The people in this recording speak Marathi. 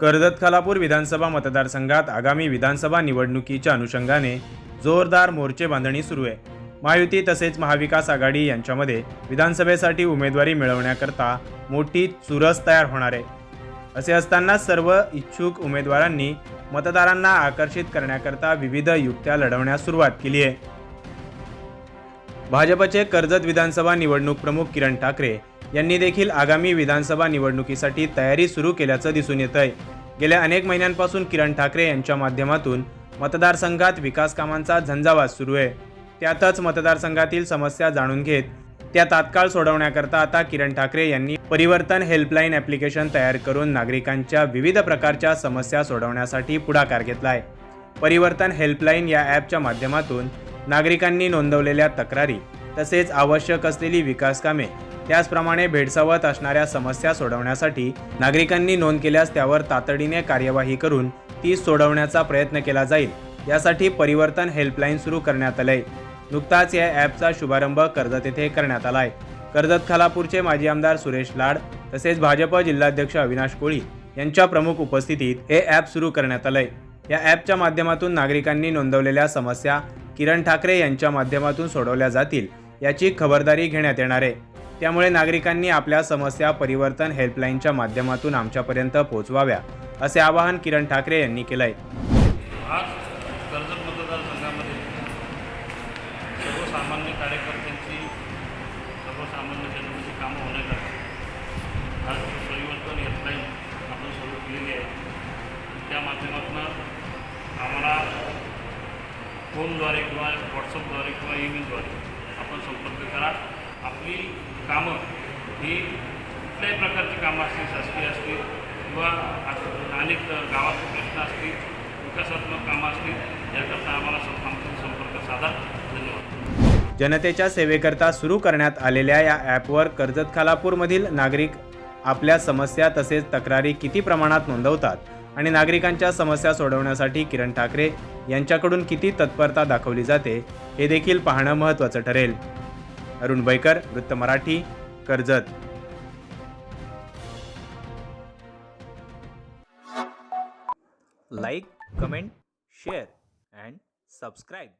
कर्जत खालापूर विधानसभा मतदारसंघात आगामी विधानसभा निवडणुकीच्या अनुषंगाने जोरदार मोर्चे बांधणी सुरू आहे. महायुती तसेच महाविकास आघाडी यांच्यामध्ये विधानसभेसाठी उमेदवारी मिळवण्याकरता मोठी चुरस तयार होणार आहे. असे असताना सर्व इच्छुक उमेदवारांनी मतदारांना आकर्षित करण्याकरता विविध युक्त्या लढवण्यास सुरुवात केली आहे. भाजपचे कर्जत विधानसभा निवडणूक प्रमुख किरण ठाकरे यांनी देखील आगामी विधानसभा निवडणुकीसाठी तयारी सुरू केल्याचं दिसून येत आहे गेल्या अनेक महिन्यांपासून किरण ठाकरे यांच्या माध्यमातून मतदारसंघात विकास कामांचा झंझावात सुरू आहे. त्यातच मतदारसंघातील समस्या जाणून घेत त्या तात्काळ सोडवण्याकरता आता किरण ठाकरे यांनी परिवर्तन हेल्पलाईन ॲप्लिकेशन तयार करून नागरिकांच्या विविध प्रकारच्या समस्या सोडवण्यासाठी पुढाकार घेतला आहे परिवर्तन हेल्पलाईन या ॲपच्या माध्यमातून नागरिकांनी नोंदवलेल्या तक्रारी तसेच आवश्यक असलेली विकास कामे त्याचप्रमाणे भेडसावत असणाऱ्या समस्या सोडवण्यासाठी नागरिकांनी नोंद केल्यास त्यावर तातडीने कार्यवाही करून ती सोडवण्याचा प्रयत्न केला जाईल. यासाठी परिवर्तन हेल्पलाईन सुरू करण्यात आलंय. नुकताच या ॲपचा शुभारंभ कर्जत येथे करण्यात आलाय. कर्जत खालापूरचे माजी आमदार सुरेश लाड तसेच भाजप जिल्हाध्यक्ष अविनाश कोळी यांच्या प्रमुख उपस्थितीत हे ॲप सुरू करण्यात आलंय. या ॲपच्या माध्यमातून नागरिकांनी नोंदवलेल्या समस्या किरण ठाकरे यांच्या माध्यमातून सोडवल्या जातील याची खबरदारी घेण्यात येणार आहे. त्यामुळे नागरिकांनी आपल्या समस्या परिवर्तन हेल्पलाईनच्या माध्यमातून आमच्यापर्यंत पोहोचवाव्या असे आवाहन किरण ठाकरे यांनी केलंय. आज कर्जत मतदारसंघामध्ये सामान्य कार्यकर्त्यांची सर्वसामान्य जनतेची कामं होण्याकरता आज परिवर्तन हेल्पलाईन आपण सुरू केलेली आहे. त्या माध्यमातून आम्हाला फोनद्वारे किंवा व्हॉट्सअपद्वारे किंवा ईमेलद्वारे आपण संपर्क करा. आपली कामं ही कुठल्याही प्रकारची कामं असतील शासकीय असतील किंवा अनेक गावाचे प्रश्न असतील विकासात्मक कामं असतील याकरता आम्हाला संपर्क जनतेच्या सेवेकरता सुरू करण्यात आलेल्या या ॲपवर कर्जत खालापूरमधील नागरिक आपल्या समस्या तसेच तक्रारी किती प्रमाणात नोंदवतात आणि नागरिकांच्या समस्या सोडवण्यासाठी किरण ठाकरे यांच्याकडून किती तत्परता दाखवली जाते हे देखील पाहणं महत्त्वाचं ठरेल. अरुण बैकर वृत्त Marathi Karjat. Like comment share and subscribe.